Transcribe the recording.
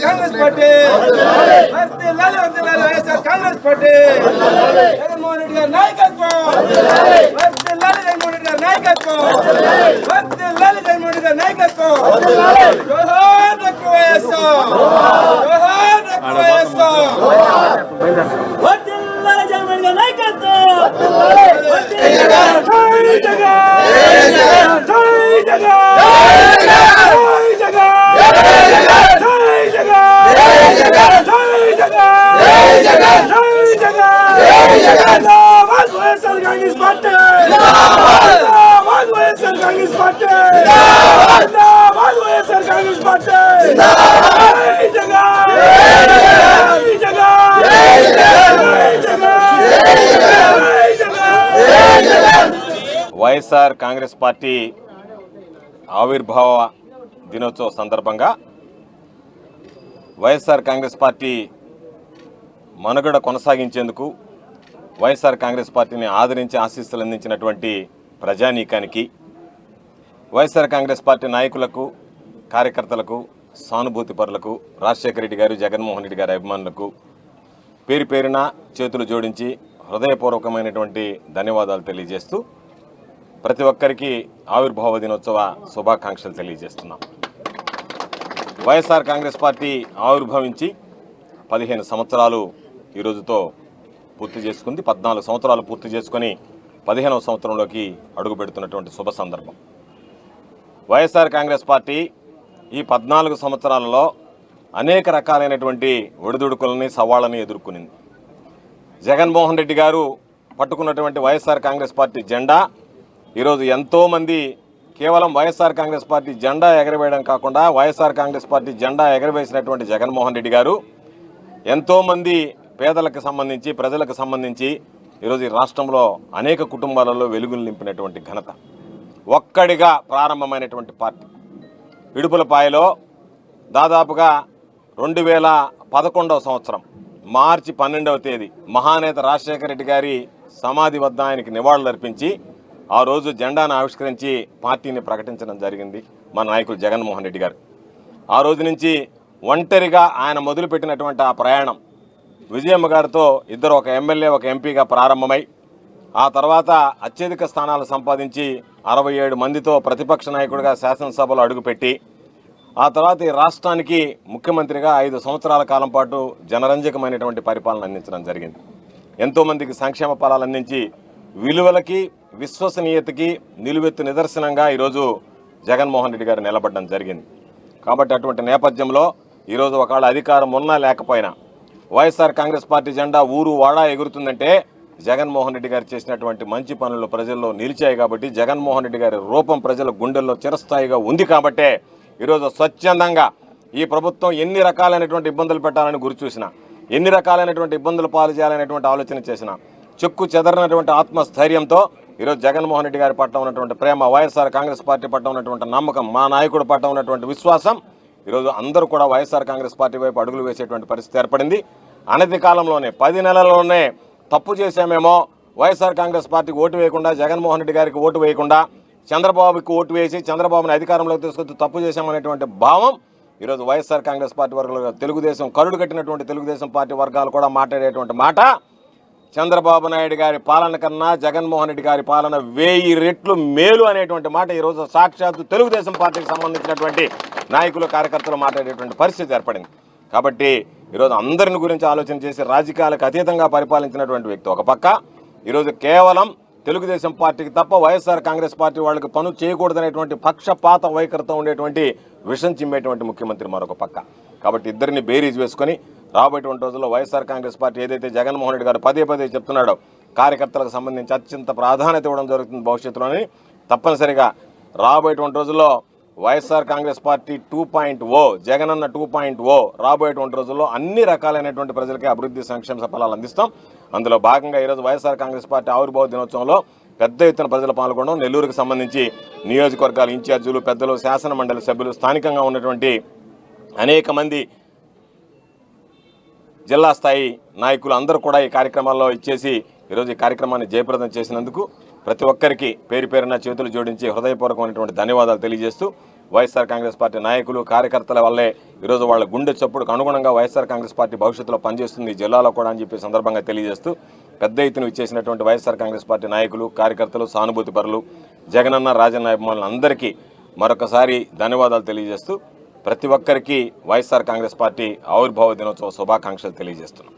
Congress party Congress party వర్ధిల్లాలే. జై Jagan. YSR Congress party వర్ధిల్లాలి, వర్ధిల్లాలి YSR Congress party Jaganmohan Reddy గారి నాయకత్వం వర్ధిల్లాలి జగన్మోహన్ రెడ్డి గారి నాయకత్వం వర్ధిల్లాలి జగన్మోహన్ రెడ్డి గారి నాయకత్వం జోహార్ డాక్టర్ వైఎస్ఆర్ జోహార్ డాక్టర్ వైఎస్ఆర్ వర్ధిల్లాలి జగన్మోహన్ గారి నాయకత్వం జై జగన్ జై జగన్ జై జగన్ జై జగన్ జిందాబాద్ వైఎస్ఆర్ కాంగ్రెస్ పార్టీ! కాంగ్రెస్ కాంగ్రెస్ వైఎస్ఆర్ కాంగ్రెస్ పార్టీ ఆవిర్భావ దినోత్సవ సందర్భంగా వైఎస్ఆర్ కాంగ్రెస్ పార్టీ మనుగడ కొనసాగించేందుకు వైఎస్ఆర్ కాంగ్రెస్ పార్టీని ఆదరించి ఆశీస్సులు అందించినటువంటి ప్రజానీకానికి వైఎస్ఆర్ కాంగ్రెస్ పార్టీ నాయకులకు కార్యకర్తలకు సానుభూతి పరులకు రాజశేఖర రెడ్డి గారు జగన్మోహన్ రెడ్డి గారి అభిమానులకు పేరు పేరున చేతులు జోడించి హృదయపూర్వకమైనటువంటి ధన్యవాదాలు తెలియజేస్తూ ప్రతి ఒక్కరికి ఆవిర్భావ దినోత్సవ శుభాకాంక్షలు తెలియజేస్తున్నాం. వైఎస్ఆర్ కాంగ్రెస్ పార్టీ ఆవిర్భవించి పదిహేను సంవత్సరాలు ఈ రోజుతో పూర్తి చేసుకుంది. పద్నాలుగు సంవత్సరాలు పూర్తి చేసుకొని పదిహేనవ సంవత్సరంలోకి అడుగు పెడుతున్నటువంటి శుభ సందర్భం. వైఎస్ఆర్ కాంగ్రెస్ పార్టీ ఈ పద్నాలుగు సంవత్సరాలలో అనేక రకాలైనటువంటి ఒడిదుడుకులని సవాళ్ళని ఎదుర్కొనింది. జగన్మోహన్ రెడ్డి గారు పట్టుకున్నటువంటి వైఎస్ఆర్ కాంగ్రెస్ పార్టీ జెండా ఈరోజు ఎంతోమంది కేవలం వైఎస్ఆర్ కాంగ్రెస్ పార్టీ జెండా ఎగరవేయడం కాకుండా వైఎస్ఆర్ కాంగ్రెస్ పార్టీ జెండా ఎగరవేసినటువంటి జగన్మోహన్ రెడ్డి గారు ఎంతోమంది పేదలకు సంబంధించి ప్రజలకు సంబంధించి ఈరోజు ఈ రాష్ట్రంలో అనేక కుటుంబాలలో వెలుగులు నింపినటువంటి ఘనత. ఒక్కడిగా ప్రారంభమైనటువంటి పార్టీ. ఇడుపులపాయలో దాదాపుగా రెండు వేల పదకొండవ సంవత్సరం మార్చి పన్నెండవ తేదీ మహానేత రాజశేఖర రెడ్డి గారి సమాధి వద్ద ఆయనకి నివాళులర్పించి ఆ రోజు జెండాను ఆవిష్కరించి పార్టీని ప్రకటించడం జరిగింది మన నాయకులు జగన్మోహన్ రెడ్డి గారు. ఆ రోజు నుంచి ఒంటరిగా ఆయన మొదలుపెట్టినటువంటి ఆ ప్రయాణం విజయమ్మ గారితో ఇద్దరు ఒక ఎమ్మెల్యే ఒక ఎంపీగా ప్రారంభమై ఆ తర్వాత అత్యధిక స్థానాలు సంపాదించి అరవై ఏడు మందితో ప్రతిపక్ష నాయకుడిగా శాసనసభలో అడుగుపెట్టి ఆ తర్వాత ఈ రాష్ట్రానికి ముఖ్యమంత్రిగా ఐదు సంవత్సరాల కాలం పాటు జనరంజకమైనటువంటి పరిపాలన అందించడం జరిగింది. ఎంతోమందికి సంక్షేమ ఫలాలు అందించి విలువలకి విశ్వసనీయతకి నిలువెత్తు నిదర్శనంగా ఈరోజు జగన్మోహన్ రెడ్డి గారు నిలబడడం జరిగింది. కాబట్టి అటువంటి నేపథ్యంలో ఈరోజు ఒకవేళ అధికారం ఉన్నా లేకపోయినా వైఎస్ఆర్ కాంగ్రెస్ పార్టీ జెండా ఊరు వాడా ఎగురుతుందంటే జగన్మోహన్ రెడ్డి గారు చేసినటువంటి మంచి పనులు ప్రజల్లో నిలిచాయి కాబట్టి జగన్మోహన్ రెడ్డి గారి రూపం ప్రజల గుండెల్లో చిరస్థాయిగా ఉంది కాబట్టే ఈరోజు స్వచ్ఛందంగా ఈ ప్రభుత్వం ఎన్ని రకాలైనటువంటి ఇబ్బందులు పెట్టాలని గురి చూసిన ఎన్ని రకాలైనటువంటి ఇబ్బందులు పాలు చేయాలనేటువంటి ఆలోచన చేసిన చెక్కు చెదరినటువంటి ఆత్మస్థైర్యంతో ఈరోజు జగన్మోహన్ రెడ్డి గారి పట్ల ఉన్నటువంటి ప్రేమ వైఎస్ఆర్ కాంగ్రెస్ పార్టీ పట్ల ఉన్నటువంటి నమ్మకం మా నాయకుడు పట్ల ఉన్నటువంటి విశ్వాసం ఈరోజు అందరూ కూడా వైఎస్ఆర్ కాంగ్రెస్ పార్టీ వైపు అడుగులు వేసేటువంటి పరిస్థితి ఏర్పడింది. అనతి కాలంలోనే పది నెలల్లోనే తప్పు చేశామేమో. వైఎస్ఆర్ కాంగ్రెస్ పార్టీకి ఓటు వేయకుండా జగన్మోహన్ రెడ్డి గారికి ఓటు వేయకుండా చంద్రబాబుకి ఓటు వేసి చంద్రబాబుని అధికారంలోకి తీసుకొచ్చి తప్పు చేశామనేటువంటి భావం ఈరోజు వైఎస్ఆర్ కాంగ్రెస్ పార్టీ వర్గాలు తెలుగుదేశం కరుడు కట్టినటువంటి తెలుగుదేశం పార్టీ వర్గాలు కూడా మాట్లాడేటువంటి మాట. చంద్రబాబు నాయుడు గారి పాలన కన్నా జగన్మోహన్ రెడ్డి గారి పాలన వెయ్యి రెట్లు మేలు అనేటువంటి మాట ఈరోజు సాక్షాత్తు తెలుగుదేశం పార్టీకి సంబంధించినటువంటి నాయకులు కార్యకర్తలు మాట్లాడేటువంటి పరిస్థితి ఏర్పడింది. కాబట్టి ఈరోజు అందరిని గురించి ఆలోచన చేసి రాజకీయాలకు అతీతంగా పరిపాలించినటువంటి వ్యక్తి ఒక పక్క. ఈరోజు కేవలం తెలుగుదేశం పార్టీకి తప్ప వైఎస్ఆర్ కాంగ్రెస్ పార్టీ వాళ్ళకి పనులు చేయకూడదనేటువంటి పక్షపాత వైఖరితో ఉండేటువంటి విషం చిమ్మేటువంటి ముఖ్యమంత్రి మరొక పక్క. కాబట్టి ఇద్దరిని బేరీజ్ వేసుకొని రాబోయేటువంటి రోజుల్లో వైఎస్ఆర్ కాంగ్రెస్ పార్టీ ఏదైతే జగన్మోహన్ రెడ్డి గారు పదే పదే చెప్తున్నాడో కార్యకర్తలకు సంబంధించి అత్యంత ప్రాధాన్యత ఇవ్వడం జరుగుతుంది భవిష్యత్తులోని. తప్పనిసరిగా రాబోయేటువంటి రోజుల్లో YSR Congress party two point O Jagananna two point O రాబోయేటువంటి రోజుల్లో అన్ని రకాలైనటువంటి ప్రజలకి అభివృద్ధి సంక్షేమ సఫలాలు అందిస్తాం. అందులో భాగంగా ఈరోజు వైఎస్ఆర్ కాంగ్రెస్ పార్టీ ఆవిర్భావ దినోత్సవంలో పెద్ద ఎత్తున ప్రజలు పాల్గొనడం నెల్లూరుకు సంబంధించి నియోజకవర్గాల ఇన్ఛార్జీలు పెద్దలు శాసన మండలి సభ్యులు స్థానికంగా ఉన్నటువంటి అనేక మంది జిల్లా స్థాయి నాయకులు అందరూ కూడా ఈ కార్యక్రమాల్లో ఇచ్చేసి ఈరోజు ఈ కార్యక్రమాన్ని జయప్రదం చేసినందుకు ప్రతి ఒక్కరికి పేరు పేరున చేతులు జోడించి హృదయపూర్వకమైనటువంటి ధన్యవాదాలు తెలియజేస్తూ వైఎస్ఆర్ కాంగ్రెస్ పార్టీ నాయకులు కార్యకర్తల వల్లే ఈరోజు వాళ్ళ గుండె చప్పుడుకు అనుగుణంగా వైఎస్ఆర్ కాంగ్రెస్ పార్టీ భవిష్యత్తులో పనిచేస్తుంది ఈ జిల్లాలో కూడా అని చెప్పి సందర్భంగా తెలియజేస్తూ పెద్ద ఎత్తున ఇచ్చేసినటువంటి వైఎస్ఆర్ కాంగ్రెస్ పార్టీ నాయకులు కార్యకర్తలు సానుభూతి పరులు జగనన్న రాజన్న అభిమానులందరికీ మరొకసారి ధన్యవాదాలు తెలియజేస్తూ ప్రతి ఒక్కరికి వైఎస్ఆర్ కాంగ్రెస్ పార్టీ ఆవిర్భావ దినోత్సవ శుభాకాంక్షలు తెలియజేస్తున్నాం.